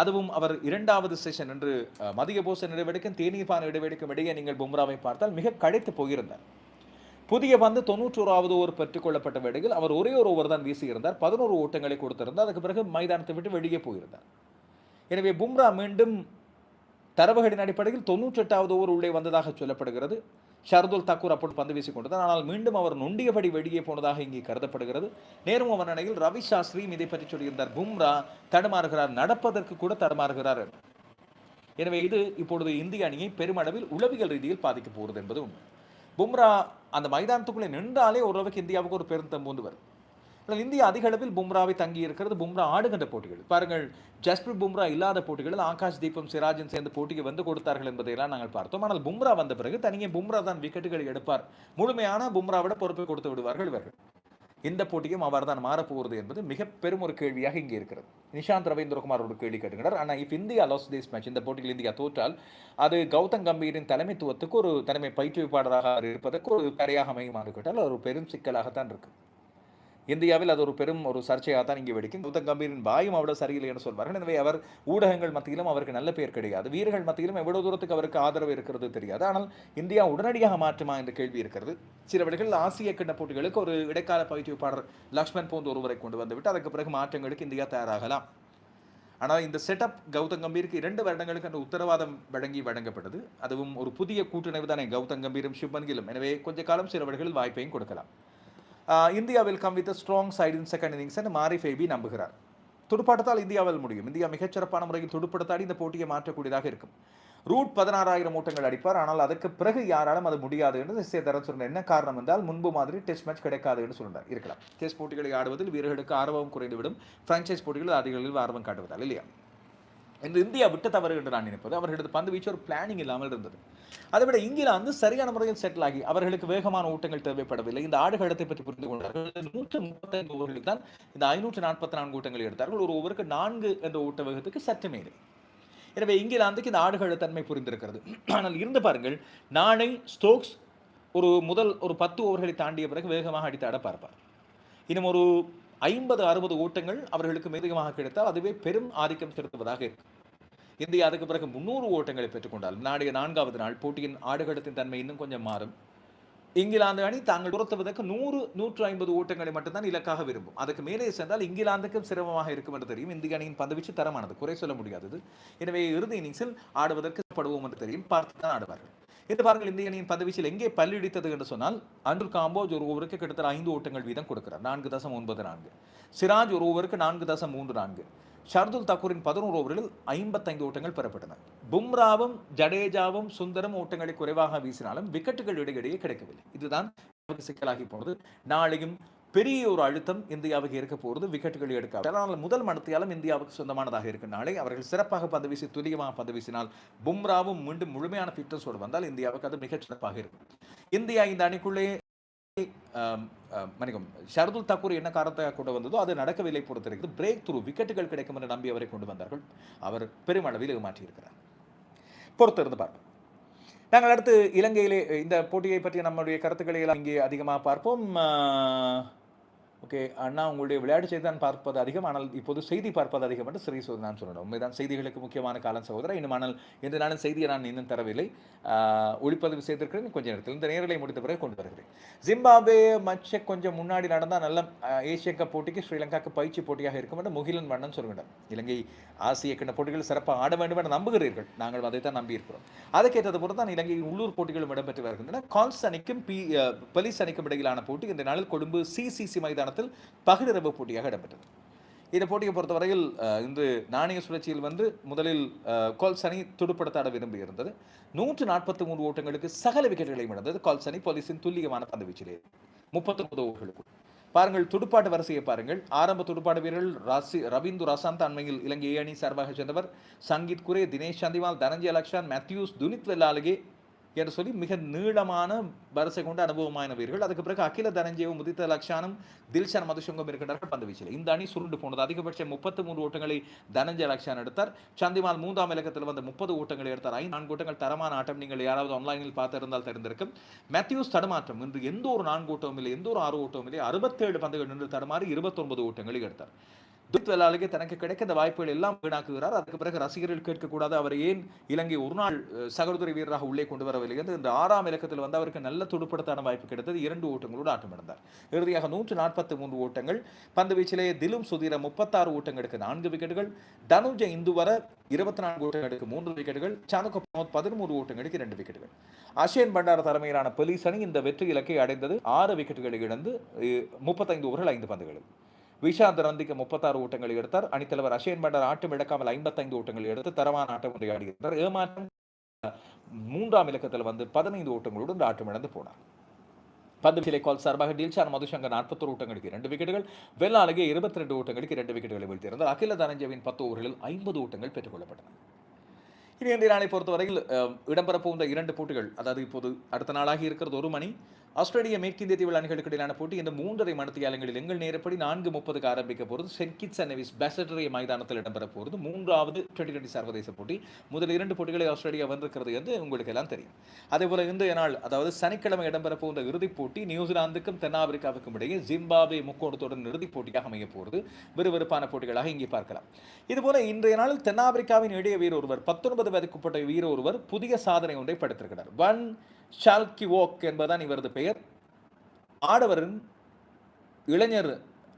அதுவும் அவர் இரண்டாவது செஷன் என்று மதிய போச இடைவெளிக்கும் தேநீர்பான இடைவெளிக்கும் இடையே நீங்கள் பும்ராவை பார்த்தால் மிக கடைத்து போயிருந்தார். புதிய பந்து தொண்ணூற்றோராவது ஓவர் பெற்றுக்கொள்ளப்பட்ட வேடையில் வேளையில் அவர் ஒரே ஒரு ஓவர் தான் வீசியிருந்தார். பதினோரு ஓட்டங்களை கொடுத்திருந்தார். அதுக்கு பிறகு மைதானத்தை விட்டு வெளியே போயிருந்தார். எனவே பும்ரா மீண்டும் தரவுகளின் அடிப்படையில் தொண்ணூற்றி எட்டாவது ஓவர் உள்ளே வந்ததாக சொல்லப்படுகிறது. ஷர்துல் தாக்கூர் அப்போது பந்து வீசிக் கொண்டதார் ஆனால் மீண்டும் அவர் நொண்டியபடி வெளியே போனதாக இங்கே கருதப்படுகிறது. நேரும் அவர் அணையில் ரவி சாஸ்திரியும் இதை பற்றி சொல்லியிருந்தார். பும்ரா தடுமாறுகிறார். நடப்பதற்கு கூட தடுமாறுகிறார் எனவே இது இப்பொழுது இந்திய அணியை பெருமளவில் உளவியல் ரீதியில் பாதிக்க போகிறது என்பது உண்மை. பும்ரா அந்த மைதானத்துக்குள்ளே நின்றாலே ஓரளவுக்கு இந்தியாவுக்கு ஒரு பெருந்தம்பூந்து வரும். ஆனால் இந்தியா அதிக அளவில் பும்ராவை தங்கி இருக்கிறது பும்ரா ஆடுகின்ற போட்டிகள். பாருங்கள் ஜஸ்பிரிட் பும்ரா இல்லாத போட்டிகளில் ஆகாஷ் தீபம் சிராஜன் சேர்ந்து போட்டிக்கு வந்து கொடுத்தார்கள் என்பதையெல்லாம் நாங்கள் பார்த்தோம். ஆனால் பும்ரா வந்த பிறகு தனியே பும்ரா தான் விக்கெட்டுகளை எடுப்பார். முழுமையான பும்ராவிட பொறுப்பை கொடுத்து விடுவார்கள் இவர்கள். இந்த போட்டியும் அவர் தான் மாறப்போகிறது என்பது மிக பெரும் ஒரு கேள்வியாக இங்கே இருக்கிறது. நிஷாந்த் ரவீந்திரகுமார் ஒரு கேள்வி கேட்டுக்கிறார் ஆனால் if India loss this match இந்த போட்டியில் இந்தியா தோற்றால் அது கௌதம் கம்பீரின் தலைமைத்துவத்துக்கு ஒரு தலைமை பயிற்றுவிப்பாளராக இருப்பதற்கு ஒரு கரையாக அமையுமாறு கேட்டால் ஒரு பெரும் சிக்கலாகத்தான் இருக்குது இந்தியாவில் அது ஒரு பெரும் ஒரு சர்ச்சையாக தான் இங்கே வெடிக்கும். கௌதம் கம்பீரின் பாயும் அவ்வளவு சரியில்லை என்று சொல்வார்கள். எனவே அவர் ஊடகங்கள் மத்தியிலும் அவருக்கு நல்ல பெயர் கிடையாது. வீரர்கள் மத்தியிலும் எவ்வளவு தூரத்துக்கு அவருக்கு ஆதரவு இருக்கிறது தெரியாது. ஆனால் இந்தியா உடனடியாக மாற்றுமா என்ற கேள்வி இருக்கிறது. சில வழிகள் ஆசிய கிண்ண போட்டிகளுக்கு ஒரு இடைக்கால பயிற்றுவிப்பாளர் லக்ஷ்மண் போன்ற ஒருவரை கொண்டு வந்துவிட்டு அதற்கு பிறகு மாற்றங்களுக்கு இந்தியா தயாராகலாம். ஆனால் இந்த செட்டப் கௌதம் கம்பீருக்கு இரண்டு வருடங்களுக்கு அந்த உத்தரவாதம் வழங்கி வழங்கப்பட்டது. அதுவும் ஒரு புதிய கூட்டுணர்வு தானே. கௌதம் கம்பீரும் சுப்மன் எனவே கொஞ்ச காலம் சில வேளைகளில் வாய்ப்பையும் கொடுக்கலாம். இந்தியா இந்தியாவில் come with strong side in second innings என்று மாரி ஃபேபி நம்புகிறார். துடுப்பாட்டத்தால் இந்தியாவில் முடியும். இந்தியா மிகச்சிறப்பான முறையில் துடுப்படுத்தாடி இந்த போட்டியை மாற்றக்கூடியதாக இருக்கும். ரூட் பதினாறாயிரம் ஓட்டங்கள் அடிப்பார். ஆனால் அதற்கு பிறகு யாராலும் அது முடியாது என்று சேதரன் சொன்னார் என்ன காரணம் என்றால் முன்பு மாதிரி டெஸ்ட் மேட்ச் கிடைக்காது என்று சொன்னார் இருக்கலாம். டெஸ்ட் போட்டிகளை ஆடுவதில் வீரர்களுக்கு ஆர்வம் குறைந்துவிடும். ஃப்ரான்ச்சைஸ் போட்டிகளில் அதிக அளவில் ஆர்வம் காட்டுவதால் இல்லையா? என்று இந்தியா விட்டு தவறு என்று நான் நினைப்பது. அவர்களது பந்து வீச்சு ஒரு பிளானிங் இல்லாமல் இருந்தது. அதை விட இங்கிலாந்து சரியான முறையில் செட்டில் ஆகி அவர்களுக்கு வேகமான ஊட்டங்கள் தேவைப்படவில்லை. இந்த ஆடுகளத்தை பற்றி புரிந்து கொண்டார்கள். நூற்று முப்பத்தைந்து ஓவர்களுக்கு தான் இந்த ஐநூற்று நாற்பத்தி நான்கு ஊட்டங்கள் எடுத்தார்கள். ஒரு ஓவருக்கு நான்கு என்ற ஊட்ட வேகத்துக்கு சற்று மேலே. எனவே இங்கிலாந்துக்கு இந்த ஆடுகள தன்மை புரிந்திருக்கிறது. ஆனால் இருந்து பாருங்கள் நாளை ஸ்டோக்ஸ் ஒரு முதல் ஒரு பத்து ஓவர்களை தாண்டிய பிறகு வேகமாக அடித்து அட பார்ப்பார். இன்னும் ஒரு ஐம்பது அறுபது ஓட்டங்கள் அவர்களுக்கு மேதகமாக கிடைத்தால் அதுவே பெரும் ஆதிக்கம் செலுத்துவதாக இருக்கும் இந்தியா அதுக்கு பிறகு முன்னூறு ஓட்டங்களை பெற்றுக்கொண்டால் நாளைய நான்காவது நாள் போட்டியின் ஆடுகளத்தின் தன்மை இன்னும் கொஞ்சம் மாறும். இங்கிலாந்து அணி தாங்கள் துரத்துவதற்கு நூறு நூற்று ஐம்பது ஓட்டங்களை மட்டும்தான் இலக்காக விரும்பும். அதுக்கு மேலே சென்றால் இங்கிலாந்துக்கும் சிரமமாக இருக்கும் என்று தெரியும். இந்திய அணியின் பந்துவீச்சு தரமானது. குறை சொல்ல முடியாதது. எனவே இறுதி இன்னிங்ஸில் ஆடுவதற்கு படுவோம் என்று தெரியும். பார்த்து தான் ஆடுவார்கள். இது பாருங்கள் இந்திய அணியின் பந்துவீச்சில் எங்கே பல்லிடித்தது என்று சொன்னால் அன்றுல் காம்போஜ் ஒரு ஓவருக்கு கிட்டத்தட்ட ஐந்து ஓட்டங்கள் வீதம் கொடுக்கிறார். நான்கு தசம் ஒன்பது நான்கு. சிராஜ் ஒரு ஓவருக்கு நான்கு தசம் மூன்று நான்கு. ஷர்துல் தாக்கூரின் பதினோரு ஓவரில் ஐம்பத்தைந்து ஓட்டங்கள் பெறப்பட்டன. பும்ராவும் ஜடேஜாவும் சுந்தரம் ஓட்டங்களை குறைவாக வீசினாலும் விக்கெட்டுகள் இடையிடையே கிடைக்கவில்லை. இதுதான் சிக்கலாகி போனது. நாளையும் பெரிய ஒரு அழுத்தம் இந்தியாவுக்கு இருக்க போகிறது விக்கெட்டுகள் எடுக்க ஆனால் முதல் மனத்தையாலும் இந்தியாவுக்கு சொந்தமானதாக இருக்கும் நாளை அவர்கள் சிறப்பாக பந்து வீசி துல்லியமாக பந்து வீசினால் பும்ராவும் மீண்டும் முழுமையான ஃபிட்னஸோடு வந்தால் இந்தியாவுக்கு அது மிகச் சிறப்பாக இருக்கும். இந்தியா இந்த அணிக்குள்ளே மணிக்கம் ஷர்துல் தாக்கூர் என்ன காரணத்தை கொண்டு வந்ததோ அது நடக்கவில்லை பொறுத்திருக்கிறது. பிரேக் த்ரூ விக்கெட்டுகள் கிடைக்கும் என்று நம்பி அவரை கொண்டு வந்தார்கள். அவர் பெருமளவில் ஏமாற்றியிருக்கிறார். பொறுத்திருந்து பார்ப்போம். நாங்கள் அடுத்து இலங்கையிலே இந்த போட்டியை பற்றிய நம்முடைய கருத்துக்களை எல்லாம் இங்கே அதிகமாக பார்ப்போம். ஓகே அண்ணா உங்களுடைய விளையாட்டு செய்தி தான் பார்ப்பது அதிகம் ஆனால் இப்போது செய்தி பார்ப்பது அதிகம் என்று சரி நான் சொல்லணும். உண்மைதான் செய்திகளுக்கு முக்கியமான காலம் சகோதரர் இன்னும் ஆனால் இந்த நாளும் செய்தியை நான் இன்னும் தரவில்லை. ஒளிப்பதிவு செய்திருக்கிறேன். கொஞ்ச நேரத்தில் இந்த நேரலை முடித்த பிறகு கொண்டு வருகிறேன். ஜிம்பாபே மச்ச கொஞ்சம் முன்னாடி நடந்தால் நல்ல ஏசிய கப் போட்டிக்கு ஸ்ரீலங்காவுக்கு பயிற்சி போட்டியாக இருக்கும் என்று முகிலன் வண்ணன் சொல்கின்றார். இலங்கை ஆசிய கிண்ண போட்டிகள் சிறப்பாக ஆட வேண்டும் என நம்புகிறீர்கள். நாங்கள் அதை தான் நம்பியிருக்கிறோம். அதுக்கேற்றது போல தான் இலங்கையின் உள்ளூர் போட்டிகளும் இடம்பெற்று வருகின்றன. கால்ஸ் அணிக்கும் பி பலிஸ் அணிக்கும் இடையிலான போட்டி இந்த நாளில் கொழும்பு சிசிசி மைதான மைதானத்தில் பகிரவு போட்டியாக இடம்பெற்றது. இந்த போட்டியை பொறுத்தவரையில் இன்று நாணய சுழற்சியில் வந்து முதலில் கோல்சனி துடுப்படுத்தாட விரும்பி இருந்தது. நூற்று நாற்பத்தி மூன்று ஓட்டங்களுக்கு சகல விக்கெட்டுகளையும் இழந்தது கோல்சனி போலீஸின் துல்லியமான பந்து வீச்சிலே. முப்பத்தி ஒன்பது ஓவர்களுக்கு பாருங்கள் துடுப்பாட்டு வரிசையை பாருங்கள். ஆரம்ப துடுப்பாட்டு வீரர்கள் ராசி ரவீந்து ரசாந்த் அண்மையில் இலங்கை அணி சார்பாக சென்றவர் சங்கீத் குரே தினேஷ் சந்திவால் தனஞ்சய லக்ஷான் மேத்யூஸ் துனித் வெல்லாலகே என்று சொல்லி மிக நீளமான வரிசை கொண்ட அனுபவமான வீரர்கள் அதுக்கு பிறகு அகில தனஞ்சயவும் முதித்த லக்ஷானும் தில்ஷான் மதுசங்கம் இருக்கின்றார்கள் பந்து வீச்சில். இந்த அணி சுருண்டு போனது. அதிகபட்சம் முப்பத்தி மூன்று ஓட்டங்களை தனஞ்சய லக்ஷான் எடுத்தார். சந்திமால் மூன்றாம் இலக்கத்தில் வந்த முப்பது ஓட்டங்களை எடுத்தார். ஐந்து நான்கு ஓட்டங்கள் தரமான ஆட்டம் நீங்கள் யாராவது ஆன்லைனில் பார்த்திருந்தால் தெரிந்திருக்கும். மேத்யூஸ் தடுமாற்றம். இன்று எந்த ஒரு நான்கு ஓட்டமும் இல்லை எந்த ஒரு ஆறு ஓட்டமும் இல்லை. அறுபத்தேழு பந்துகள் நின்று தடுமாறி இருபத்தொன்பது ஓட்டங்களை எடுத்தார். துத்வலாலுக்கு தனக்கு கிடைக்கிற வாய்ப்புகள் எல்லாம் வீணாக்குகிறார். அதுக்கு பிறகு ரசிகர்கள் கேட்கக்கூடாது. அவர் ஏன் இலங்கை ஒரு நாள் சகோதரி வீரராக உள்ளே கொண்டு வரவில்லை என்று இந்த ஆறாம் இலக்கத்தில் வந்து அவருக்கு நல்ல துடுப்படுத்தான வாய்ப்பு கிடைத்தது. இரண்டு ஓட்டங்களோடு ஆட்டமிழந்தார் இறுதியாக நூற்று நாற்பத்தி மூன்று ஓட்டங்கள். பந்து வீச்சிலேயே திலும் சுதீர முப்பத்தாறு ஓட்டங்களுக்கு நான்கு விக்கெட்டுகள். தனுஜ இந்து வர இருபத்தி நான்கு ஓட்டங்களுக்கு மூன்று விக்கெட்டுகள். சானுக பிரமோத் பதிமூன்று ஓட்டங்களுக்கு இரண்டு விக்கெட்டுகள். அஷேன் பண்டார தலைமையிலான போலீஸ் அணி இந்த வெற்றி இலக்கை அடைந்தது. ஆறு விக்கெட்டுகளை இழந்து முப்பத்தைந்து ஓவர்கள் ஐந்து பந்துகளில் விஷாந்த் ரந்திக்கு முப்பத்தாறு ஓட்டங்கள் எடுத்தார். அணித்தலைவர் அஷேன் பண்டர் ஆட்டம் இழக்காமல் ஐம்பத்தைந்து ஓட்டங்கள் எடுத்து தரமான ஆட்டம் ஒன்றை ஆடுகிறார் ஏமாற்றம் மூன்றாம் இலக்கத்தில் வந்து பதினைந்து ஓட்டங்களோடு ஆட்டம் இழந்து போனார். பந்து விலை கால் சார்பாக டில்ஷான் மதுசங்கர் நாற்பத்தொரு ஓட்டங்களுக்கு இரண்டு விக்கெட்டுகள் வெள்ளாலகே இருபத்தி ரெண்டு ஓட்டங்களுக்கு இரண்டு விக்கெட்டுகளை வீழ்த்தியிருந்தார். அகில தனஞ்சவின் பத்து ஓவர்களில் ஐம்பது ஓட்டங்கள் பெற்றுக் கொள்ளப்பட்டன இனி இந்திய நாளை பொறுத்தவரையில் இடம்பெறப்போகின்ற இரண்டு போட்டிகள் அதாவது இப்போது அடுத்த நாளாகி இருக்கிறது ஒரு மணி ஆஸ்திரேலிய மேற்கிந்திய தீவு அணிகளுக்கு இடையிலான போட்டி இந்த மூன்றரை மணித்தியாலங்களில் எங்கள் நேரப்படி நான்கு முப்பதுக்கு ஆரம்பிக்க போகிறது. சென்ட் கிட்ஸ் அண்ட் நெவிஸ் பேசட்டரிய மைதானத்தில் இடம்பெற போகிறது. மூன்றாவது டுவெண்டி டுவெண்டி சர்வதேச போட்டி. முதல் இரண்டு போட்டிகளை ஆஸ்திரேலியா வந்திருக்கிறது என்று உங்களுக்கு எல்லாம் தெரியும். அதே போல இன்றைய நாள் அதாவது சனிக்கிழமை இடம்பெற போகிற இறுதிப் போட்டி நியூசிலாந்துக்கும் தென்னாப்பிரிக்காவுக்கும் இடையே ஜிம்பாபே முக்கோணத்துடன் இறுதிப் போட்டியாக அமைய போகிறது. விறுவிறுப்பான போட்டிகளாக இங்கே பார்க்கலாம். இதுபோல இன்றைய நாளில் தென்னாப்பிரிக்காவின் இடையே வீரர் ஒருவர் பத்தொன்பது வயதுக்குட்பட்ட வீரர் ஒருவர் புதிய சாதனை ஒன்றை படுத்திருக்கிறார். ஒன் ஷால்கி ஓக் என்பதுதான் இவரது பெயர். ஆடவரின் இளைஞர்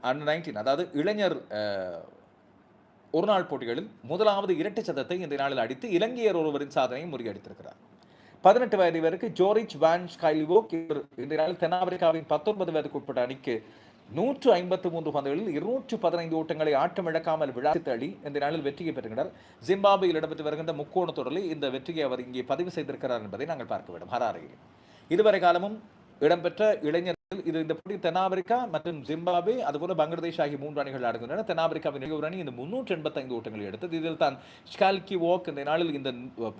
அண்டர் நைன்டீன் அதாவது இளைஞர் ஒரு நாள் போட்டிகளில் முதலாவது இரட்டை சதத்தை இந்த நாளில் அடித்து இலங்கையர் ஒருவரின் சாதனையை முறியடித்திருக்கிறார். பதினெட்டு வயது வரைக்கு ஜோரிச் வான் இவர் இந்த நாளில் தென்னாப்பிரிக்காவின் பத்தொன்பது வயதுக்கு உட்பட்ட அணிக்கு நூற்று ஐம்பத்து மூன்று பந்துகளில் இருநூற்று பதினைந்து ஓட்டங்களை ஆட்டமிழக்காமல் விழா தள்ளி இந்த நாளில் வெற்றியை பெறுகிறார். ஜிம்பாபேயில் இடம்பெற்று வருகின்ற முக்கோண தொடரில் இந்த வெற்றியை அவர் இங்கே பதிவு செய்திருக்கிறார் என்பதை நாங்கள் பார்க்க வேண்டும். ஹராரையில் இதுவரை காலமும் இடம்பெற்ற இளைஞர் இது இந்த போட்டி தென்னாப்பிரிக்கா மற்றும் ஜிம்பாபே அதுபோல பங்களாதேஷ் ஆகிய மூன்று அணிகள் ஆடுகின்றன. தென்னாப்பிரிக்காவின் ஒரு அணி இந்த முன்னூற்றி எண்பத்தைந்து ஓட்டங்களை எடுத்தது. இதில் தான் ஸ்கால்கி வாக் இந்த நாளில் இந்த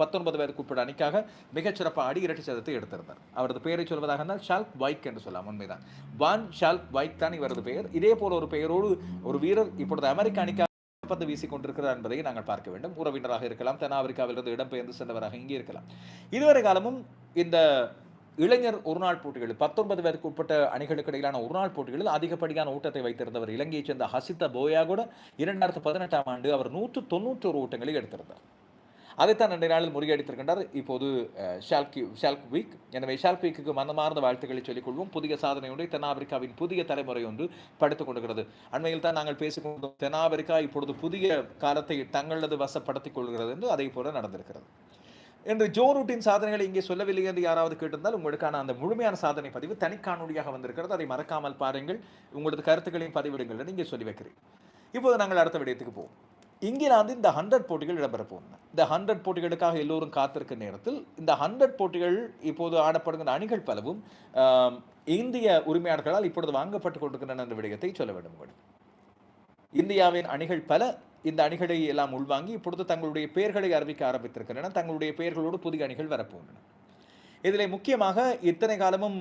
பத்தொன்பது பேர் உட்பட அணிக்காக மிகச்சிறப்பாக அடி இரட்டை சதத்தை எடுத்திருந்தார். அவரது பெயரை சொல்வதாக இருந்தால் ஷால்க் வைக் என்று சொல்லலாம். உண்மைதான். வான் ஷால்க் வைக் தான் இவரது பெயர். இதே போல ஒரு பெயரோடு ஒரு வீரர் இப்பொழுது அமெரிக்க அணிக்காக பந்து வீசிக் கொண்டிருக்கிறார் என்பதை நாங்கள் பார்க்க வேண்டும். உறவினராக இருக்கலாம். தென்னாப்பிரிக்காவிலிருந்து இடம்பெயர்ந்து சென்றவராக இங்கே இருக்கலாம். இதுவரை காலமும் இந்த இளைஞர் ஒருநாள் போட்டிகளில் பத்தொன்பது பேருக்கு உட்பட்ட அணிகளுக்கு இடையிலான ஒருநாள் போட்டிகளில் அதிகப்படியான ஊட்டத்தை வைத்திருந்தவர் இலங்கையைச் சேர்ந்த ஹசித்த போயா கூட இரண்டாயிரத்து பதினெட்டாம் ஆண்டு அவர் நூற்று தொண்ணூற்றொரு ஓட்டங்களை எடுத்திருந்தார். அதைத்தான் ரெண்டு நாளில் முறியடித்திருக்கின்றார். இப்போது ஷால்கி ஷால்க் வீக். எனவே ஷால்க் வீக்குக்கு மனமார்ந்த வாழ்த்துக்களை சொல்லிக் கொள்வோம். புதிய சாதனை ஒன்றை தென்னாப்பிரிக்காவின் புதிய தலைமுறை ஒன்று படுத்துக் கொண்டிருக்கிறது. அண்மையில் தான் நாங்கள் பேசிக்கொண்டோம் தென்னாப்பிரிக்கா இப்பொழுது புதிய காலத்தை தங்களது வசப்படுத்திக் கொள்கிறது என்று அதே போல நடந்திருக்கிறது. என்று ஜோ ரூட்டின் சாதனைகளை இங்கே சொல்லவில்லை என்று யாராவது கேட்டிருந்தால் உங்களுக்கான அந்த முழுமையான சாதனை பதிவு தனிக்காணொலியாக வந்திருக்கிறது. அதை மறக்காமல் பாருங்கள். உங்களது கருத்துக்களையும் பதிவிடுங்கள் என்று இங்கே சொல்லி வைக்கிறேன். இப்போது நாங்கள் அடுத்த விடயத்துக்கு போவோம். இங்கிலாந்து இந்த ஹண்ட்ரட் போட்டிகள் இடம்பெற போகின்றன இந்த ஹண்ட்ரட் போட்டிகளுக்காக எல்லோரும் காத்திருக்க நேரத்தில் இந்த ஹண்ட்ரட் போட்டிகள் இப்போது ஆடப்படுகின்ற அணிகள் பலவும் இந்திய உரிமையாளர்களால் இப்பொழுது வாங்கப்பட்டு கொண்டிருக்கின்றன என்ற விடயத்தை சொல்ல வேண்டும் இந்தியாவின் அணிகள் பல இந்த அணிகளை எல்லாம் உள்வாங்கி இப்பொழுது தங்களுடைய பெயர்களை அறிவிக்க ஆரம்பித்திருக்கின்றன. தங்களுடைய பெயர்களோடு புதிய அணிகள் வரப்போகின்றன. இதில் முக்கியமாக இத்தனை காலமும்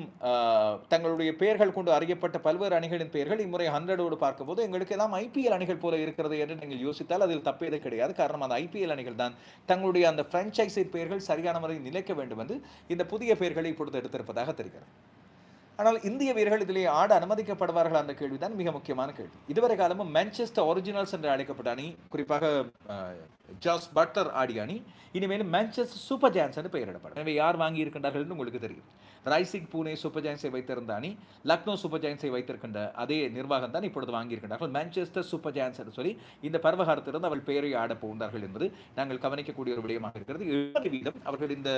தங்களுடைய பெயர்கள் கொண்டு அறியப்பட்ட பல்வேறு அணிகளின் பெயர்கள் இம்முறை ஹண்ட்ரடோடு பார்க்கும்போது எங்களுக்கு எல்லாம் ஐபிஎல் அணிகள் போல இருக்கிறது என்று நீங்கள் யோசித்தால் அதில் தப்பேதே கிடையாது. காரணம் அந்த ஐபிஎல் அணிகள் தான் தங்களுடைய அந்த பிரான்ச்சைசி பெயர்கள் சரியான முறையில் நிலைக்க வேண்டும் என்று இந்த புதிய பெயர்களை இப்பொழுது எடுத்திருப்பதாக தெரிகிறது. ஆனால் இந்திய வீரர்கள் இதிலே ஆட அனுமதிக்கப்படுவார்கள் என்ற கேள்விதான் மிக முக்கியமான கேள்வி. இதுவரை காலமும் மேன்செஸ்டர் ஒரிஜினல்ஸ் என்று அழைக்கப்பட்ட அணி குறிப்பாக ஜாஸ் பட்டர் ஆடிய அணி இனிமேலும் மேன்செஸ்டர் சூப்பர் ஜான்ஸ் என்று பெயரிடப்படும். எனவே யார் வாங்கி இருக்கின்றார்கள் என்று உங்களுக்கு தெரியும். ரைசிங் பூனே சூப்பர் ஜாயின்ஸை வைத்திருந்த அணி லக்னோ சூப்பர் ஜாயின்ஸை வைத்திருக்கின்ற அதே நிர்வாகம் தான் இப்பொழுது வாங்கியிருக்கின்றார்கள் மேன்செஸ்டர் சூப்பர் ஜாயின்ஸ் என்று சொல்லி இந்த பருவகாலத்திலிருந்து அவள் பெயரை ஆட போகின்றார்கள் என்பது நாங்கள் கவனிக்கக்கூடிய ஒரு விடயமாக இருக்கிறது. எழுபது வீதம் அவர்கள் இந்த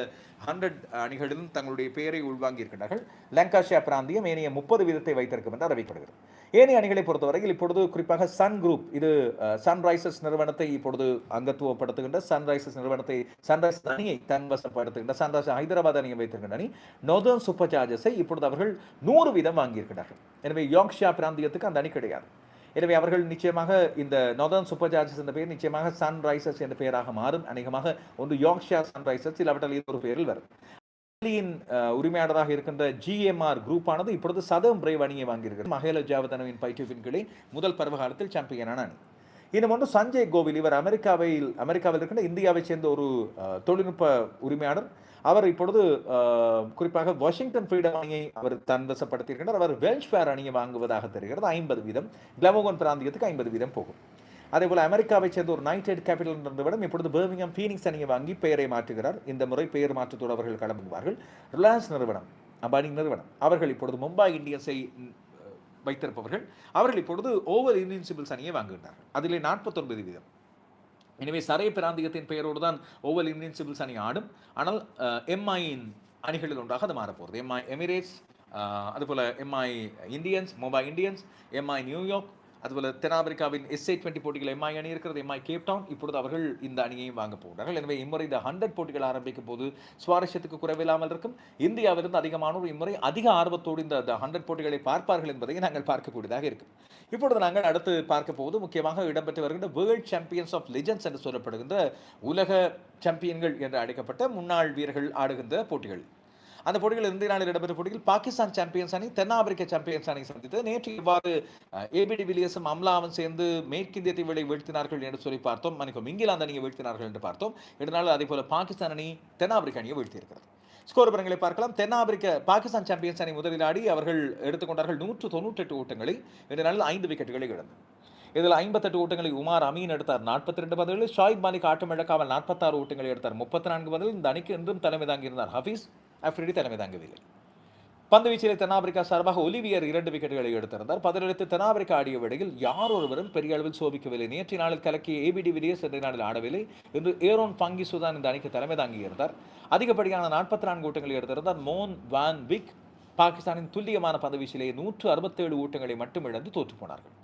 ஹண்ட்ரட் அணிகளிலும் தங்களுடைய பெயரை உள்வாங்கி இருக்கின்றார்கள். லங்காஷியா பிராந்தியம் ஏனைய முப்பது வீதத்தை வைத்திருக்கும் என்று அறிவிக்கப்படுகிறது. ஏனைய அணிகளை பொறுத்தவரையில் இப்பொழுது குறிப்பாக சன் குரூப் இது சன்ரைசர்ஸ் நிறுவனத்தை இப்பொழுது அங்கத்துவப்படுத்துகின்ற சன்ரைசர்ஸ் நிறுவனத்தை சன்ரைசர்ஸ் அணியை தன்வசப்படுத்துகின்ற சன்ரைசர்ஸ் ஹைதராபாத் அணியை வைத்திருக்கின்ற அணி நொதர்ன் சூப்பர் சார்ஜஸை இப்பொழுது அவர்கள் நூறு வீதம் வாங்கியிருக்கிறார்கள். எனவே யோக்ஷியா பிராந்தியத்துக்கு அந்த அணி கிடையாது. எனவே அவர்கள் நிச்சயமாக இந்த நொதர்ன் சூப்பர் சார்ஜஸ் என்ற பெயர் நிச்சயமாக சன்ரைசர்ஸ் என்ற பெயராக மாறும். அநேகமாக ஒன்று யோக்ஷியா சன்ரைசர்ஸ் இல்லாவிட்டால் இது ஒரு பெயரில் வரும். டெல்லியின் உரிமையாளராக இருக்கின்ற ஜிஎம்ஆர் குரூப் ஆனது இப்பொழுது சதம் பிரேவ் அணியை வாங்கியிருக்கிறது. மகேல ஜாவதனவின் பயிற்றுவின் கீழே முதல் பருவகாலத்தில் சாம்பியனான அணி. இன்னும் ஒன்று சஞ்சய் கோவில். இவர் அமெரிக்காவில் அமெரிக்காவில் இருக்கின்ற இந்தியாவை சேர்ந்த ஒரு தொழில்நுட்ப உரிமையாளர். அவர் இப்பொழுது குறிப்பாக வாஷிங்டன் ஃப்ரீடம் அணியை அவர் தன்வசப்படுத்தியிருக்கிறார் அவர் வெல்ஷ்ஃபேர் அணியை வாங்குவதாக தெரிகிறது. ஐம்பது வீதம். கிளமோகன் பிராந்தியத்துக்கு ஐம்பது வீதம் போகும். அதே போல் அமெரிக்காவைச் சேர்ந்த ஒரு நைடெட் கேபிட்டல் நிறுவனம் இப்பொழுது பர்மிங்ஹாம் ஃபீனிக்ஸ் அணியை வாங்கி பெயரை மாற்றுகிறார். இந்த முறை பெயர் மாற்றத்தோடு அவர்கள் கிளம்புவார்கள் ரிலையன்ஸ் நிறுவனம் அம்பானி நிறுவனம் அவர்கள் இப்பொழுது மும்பை இந்தியன்ஸை வைத்திருப்பவர்கள். அவர்கள் இப்பொழுது ஓவர் இன்வின்சிபிள்ஸ் அணியை வாங்குகின்றார்கள். அதிலே நாற்பத்தொன்பது வீதம். எனவே சரை பிராந்தியத்தின் பெயரோடு தான் ஓவல் இன்வின்சிபிள்ஸ் அணி ஆடும். ஆனால் எம்ஐயின் அணிகளில் ஒன்றாக அது மாறப்போகிறது. எம்ஐ எமிரேட்ஸ் அதுபோல் MI Indians Mumbai Indians MI New York அதுபோல தென்னாப்பிரிக்காவின் எஸ்ஏ டுவெண்ட்டி போட்டிகள் எம்ஐ அணி இருக்கிறது எம்ஐ கேப் டவுன் இப்பொழுது அவர்கள் இந்த அணியையும் வாங்க போகிறார்கள். எனவே இம்முறை இந்த ஹண்ட்ரட் போட்டிகள் ஆரம்பிக்கும் போது சுவாரஸ்யத்துக்கு குறைவில்லாமல் இருக்கும். இந்தியாவிலிருந்து அதிகமானோர் இம்முறை அதிக ஆர்வத்தோடு இந்த ஹண்ட்ரட் போட்டிகளை பார்ப்பார்கள் என்பதை நாங்கள் பார்க்கக்கூடியதாக இருக்கும். இப்பொழுது நாங்கள் அடுத்து பார்க்க போவது முக்கியமாக இடம்பெற்று வருகின்ற வேர்ல்ட் சாம்பியன்ஸ் ஆஃப் லெஜெண்ட்ஸ் என்று சொல்லப்படுகின்ற உலக சாம்பியன்கள் என்று அழைக்கப்பட்ட முன்னாள் வீரர்கள் ஆடுகின்ற போட்டிகள். அந்த போட்டிகள் இந்திய நாளில் இடம்பெற்ற போட்டியில் பாகிஸ்தான் சாம்பியன்ஸ் அணி தென்னாப்பிரிக்க சாம்பியன்ஸ் அணி சந்தித்து நேற்று இவ்வாறு ஏபிடி வில்லியர்ஸும் அம்லாவும் சேர்ந்து மேற்கிந்திய தீவுகளை வீழ்த்தினார்கள் என்று சொல்லி பார்த்தோம். மன்னிக்கும் இங்கிலாந்து அணியை வீழ்த்தினார்கள் என்று பார்த்தோம். இதனால் அதே போல பாகிஸ்தான் அணி தென்னாப்பிரிக்க அணியை வீழ்த்தியிருக்கிறது. ஸ்கோர் விவரங்களை பார்க்கலாம். தென்னாப்பிரிக்க பாகிஸ்தான் சாம்பியன்ஸ் அணி முதலில் ஆடி அவர்கள் எடுத்துக்கொண்டார்கள் நூற்று தொண்ணூற்றெட்டு ஓட்டங்களை இதனால் ஐந்து விக்கெட்டுகளை இழந்து இதில் ஐம்பத்தெட்டு ஓட்டங்களை உமார் அமீன் எடுத்தார் நாற்பத்தி ரெண்டு பதில்களில் ஷாயிப் மாலிக் ஆட்டமிழக்காமல் நாற்பத்தாறு ஓட்டங்களை எடுத்தார் முப்பத்தி நான்கு பதில் இந்த அணிக்கு இன்றும் தலைமை தாங்கியிருந்தார் ஹபீஸ். அஃப்ரிடி தலைமை தாங்கவில்லை. பந்து வீச்சிலே தென்னாப்பிரிக்கா சார்பாக ஒலிவியர் இரண்டு விக்கெட்டுகளை எடுத்திருந்தார். பதிலளித்து தென்னாப்பிரிக்கா ஆடிய வேளையில் யார் ஒருவரும் பெரிய அளவில் சோபிக்கவில்லை. நேற்று நாளில் கலக்கிய ஏபிடி வில்லியர்ஸ் இன்றைய நாளில் ஆடவில்லை. இன்று ஏரோன் பங்கி சுதான் இந்த அணிக்கு தலைமை தாங்கியிருந்தார். அதிகப்படியான நாற்பத்தி நான்கு ஓட்டங்களை எடுத்திருந்தார். மோன் வான் விக் பாகிஸ்தானின் துல்லியமான பந்துவீச்சிலே நூற்று அறுபத்தேழு ஓட்டங்களை மட்டும் இழந்து தோற்று போனார்கள்.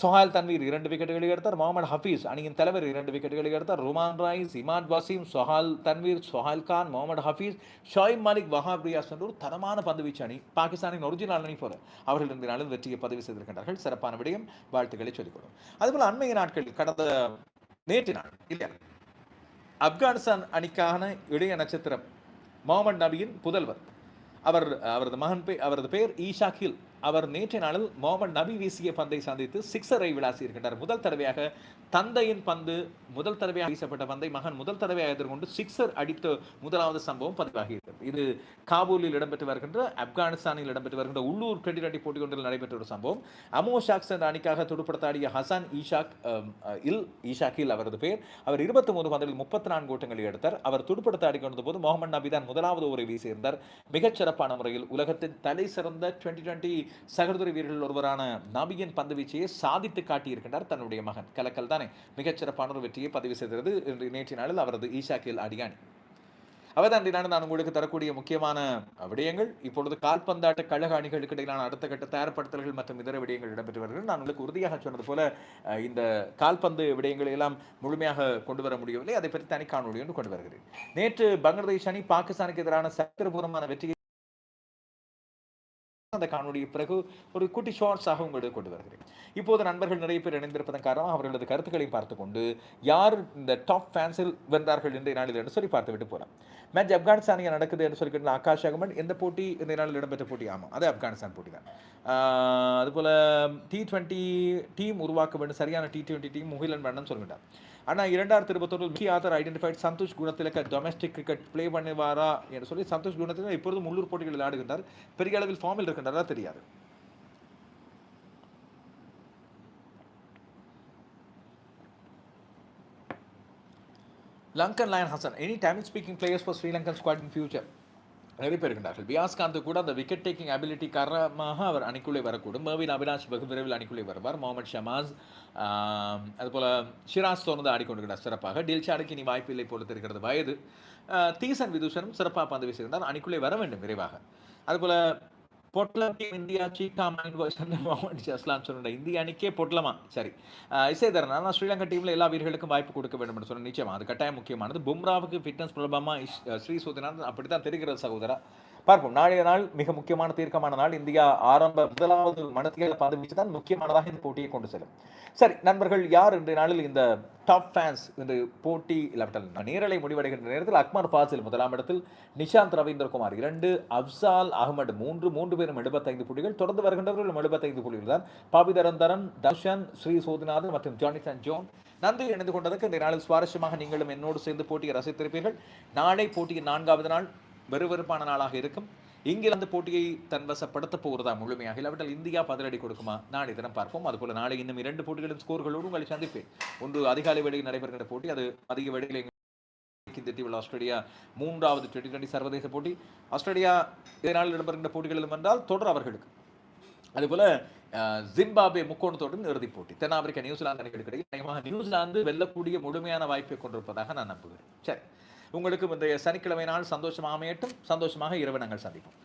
சொஹால் தன்வீர் இரண்டு விக்கெட்டுகளை எடுத்தார். முகமது ஹபீஸ் அணியின் தலைவர் இரண்டு விக்கெட்டுகளை எடுத்தார். ருமான் ராய்ஸ் இமான் வசீம் சொஹால் தன்வீர் சொஹால் கான் முகமது ஹபீஸ் ஷாயிப் மாலிக் வஹாப் ரியாஸ் என்ற ஒரு தரமான பந்துவீச்சு அணி பாகிஸ்தானின் ஒரிஜினல் அணி போல அவர்கள் இந்த நாளில் வெற்றியை பதிவு செய்திருக்கின்றார்கள். சிறப்பான விடயம் வாழ்த்துக்களை சொல்லிக்கொள்ளும் அதுபோல் அண்மைய நாட்களில் கடந்த நேற்று நாள் இல்லையா? ஆப்கானிஸ்தான் அணிக்கான இளைய நட்சத்திரம் முகமது நபியின் புதல்வர். அவர் அவரது மகன் பே அவரது பெயர் ஈஷா கில் அவர் நேற்றைய நாளில் முகமது நபி வீசிய பந்தை சந்தித்து சிக்ஸரை விளாசி இருக்கின்றார் முதல் தடவையாக தந்தையின் பந்து முதல் தடவையாக வீசப்பட்ட பந்தை மகன் முதல் தடவையாக எதிர்கொண்டு சிக்ஸர் அடித்த முதலாவது சம்பவம் பதிவாகியிருக்கிறது. இது காபூலில் இடம்பெற்று வருகின்ற ஆப்கானிஸ்தானில் இடம்பெற்று வருகின்ற உள்ளூர் டுவெண்டி டுவெண்டி போட்டி ஒன்றில் நடைபெற்ற ஒரு சம்பவம். அமோ ஷாக்ஸ் என்ற அணிக்காக துடுப்படுத்தாடிய ஹசான் ஈஷாக் இல் ஈஷாக் இல் அவரது பெயர். அவர் இருபத்தி மூணு பந்தில் முப்பத்தி நான்கு ஓட்டங்களை எடுத்தார். அவர் துடுப்படுத்தாடி கொண்ட போது முகமது நபி தான் முதலாவது ஓரை வீசியிருந்தார். மிகச் சிறப்பான முறையில் உலகத்தின் தலை சிறந்த டுவெண்டி டுவெண்டி சகோதரி வீரர்கள் ஒருவரான நபியின் பந்து வீச்சையை சாதித்து காட்டியிருக்கின்றார் தன்னுடைய மகன். கலக்கல் தானே. மிகச்சிறப்பான ஒரு வெற்றியை பதிவு செய்திருக்கிறது இன்று நேற்று நாளில் அவரது ஈஷாக்கில் அடியாணி அவதான் நான் நான் உங்களுக்கு தரக்கூடிய முக்கியமான விடயங்கள். இப்பொழுது கால்பந்தாட்ட கழக அணிகளுக்கு இடையிலான அடுத்த கட்ட தயார்படுத்தல்கள் மற்றும் இதர விடயங்கள் இடம்பெற்று வருகிறது. நான் உங்களுக்கு உறுதியாக சொன்னது போல இந்த கால்பந்து விடயங்களை எல்லாம் முழுமையாக கொண்டு வர முடியவில்லை. அதை பற்றி தனி காணொலி கொண்டு வருகிறேன். நேற்று பங்களாதேஷ் அணி பாகிஸ்தானுக்கு எதிரான சக்கரபூரமான வெற்றியை அந்த காணொலியை பிறகு ஒரு குட்டி ஷார்ட்ஸாக உங்களுக்கு கொண்டு வருகிறேன். இப்போது நண்பர்கள் நிறைய பேர் இணைந்திருப்பதன் காரணமாக அவர்களது கருத்துக்களை பார்த்து கொண்டு யார் இந்த டாப் ஃபேன்ஸில் வென்றார்கள் இன்றைய நாளில் என்று சொல்லி பார்த்து விட்டு போகலாம் மேட்ச் ஆப்கானிஸ்தானில் நடக்குது என்று சொல்லிக்கிட்டு ஆகாஷ் அகமன் எந்த போட்டி இந்த நாளில் இடம்பெற்ற போட்டி? ஆமாம் அது ஆப்கானிஸ்தான் போட்டி தான் அதுபோல் டி டுவெண்ட்டி டீம் உருவாக்க வேண்டும். சரியான டி டுவெண்ட்டி டீம் முகிலன் வேணும்னு சொல்லிட்டார் ஆனால் இரண்டாயிரத்தி இருபத்தொரு முக்கிய other identified Santhosh Gunathilaka domestic cricket play பண்ணுவாரா என்று சொல்லி சந்தோஷ் குணத்தில் இப்பொழுது உள்ளூர் போட்டிகளில் விளையாடுகின்றார் பெரிய அளவில் ஃபார்மில் இருக்கின்றாரா தெரியாது. லங்கன் லயன் Hasan. Any time speaking players for Sri Lankan squad in future நிறைய பேர் இருக்கின்றார்கள். பியாஸ்காந்த் கூட அந்த விக்கெட் டேக்கிங் அபிலிட்டி காரணமாக அவர் அணிக்குள்ளே வரக்கூடும். மர்வின் அவினாஷ் வெகு விரைவில் அணிக்குள்ளே வருவார். முகமது ஷமாஸ் அதுபோல் ஷிராஸ் தொடர்ந்து ஆடிக்கொண்டிருக்கிறார் சிறப்பாக. டில்ஷாடுக்கு இனி வாய்ப்பு இல்லை போல தெரிகிறது. வயது தீசன் விதூஷனும் சிறப்பாக பந்து வீசுகின்றார் அணிக்குள்ளே வர வேண்டும் விரைவாக. அதுபோல் பொட்லம் இந்தியா சீட்டா மைண்ட் வர்ஷன் முகமது அஸ்லாம் சொன்ன இந்திய அணிக்கே பொட்லமா சரி. ஆஹ் இசைதரன். ஆனால் ஸ்ரீலங்கா டீமில் எல்லா வீரர்களுக்கும் வாய்ப்பு கொடுக்க வேண்டும் என்று சொன்ன நிச்சயமா. அது கட்டாயம் முக்கியமானது. பும்ராவுக்கு ஃபிட்னஸ் பிரபலமா ஸ்ரீ சோதினான் அப்படித்தான் தெரிகிறது சகோதரா. பார்ப்போம். நாளைய நாள் மிக முக்கியமான தீர்க்கமான நாள். இந்தியா ஆரம்ப முதலாவது மனத்தியல பந்து வீச்சு தான் முக்கியமானதாக இந்த போட்டியை கொண்டு செல்லும். சரி நண்பர்கள் யார் இன்றைய நாளில் இந்த டாப் ஃபேன்ஸ் இந்த போட்டி இல்லாவிட்டால் நேரலை முடிவடைகின்ற நேரத்தில் அக்மர் ஃபாசில் முதலாம் இடத்தில் நிஷாந்த் ரவீந்திரகுமார் இரண்டு அப்சால் அகமது மூன்று மூன்று பேரும் எழுபத்தைந்து புள்ளிகள். தொடர்ந்து வருகின்றவர்கள் எழுபத்தைந்து புள்ளிகள் தான் பாபிதரந்தரன் தர்ஷன் ஸ்ரீ சோதிநாதன் மற்றும் ஜானிசன் ஜோன். நன்றி இணைந்து கொண்டதற்கு இந்த நாளில் சுவாரஸ்யமாக நீங்களும் என்னோடு சேர்ந்து போட்டியை ரசித்திருப்பீர்கள். நாளை போட்டியின் நான்காவது நாள். வெறுவெறுப்பான நாளாக இருக்கும். இங்கிலாந்து போட்டியை தன்வசப்படுத்த போகிறதா முழுமையாக. இல்லாவிட்டால் இந்தியா பதிலடி கொடுக்குமா? நாளை தினம் பார்ப்போம். அதுபோல நாளை இன்னும் இரண்டு போட்டிகளின் ஸ்கோர்களோடு உங்களை சந்திப்பேன். ஒன்று அதிகாலை வேளையில் நடைபெறுகிற போட்டி அது அதிக வேளையில் தீவில் ஆஸ்திரேலியா மூன்றாவது டுவெண்டி டுவெண்டி சர்வதேச போட்டி. ஆஸ்திரேலியா இதனால் இடம்பெறுகின்ற போட்டிகளிலும் என்றால் தொடர் அவர்களுக்கு. அதுபோல ஜிம்பாபே ஜிம்பாப்வே முக்கோணத்தோடும் இறுதிப் போட்டி. தென்னாப்பிரிக்கா நியூசிலாந்து அணிகளுக்கு இடையில் நியூசிலாந்து வெல்லக்கூடிய முழுமையான வாய்ப்பை கொண்டிருப்பதாக நான் நம்புகிறேன். சரி. உங்களுக்கும் இன்றைய சனிக்கிழமை நாள் சந்தோஷமாக அமையட்டும். சந்தோஷமாக இரவு நாங்கள் சந்திப்போம்.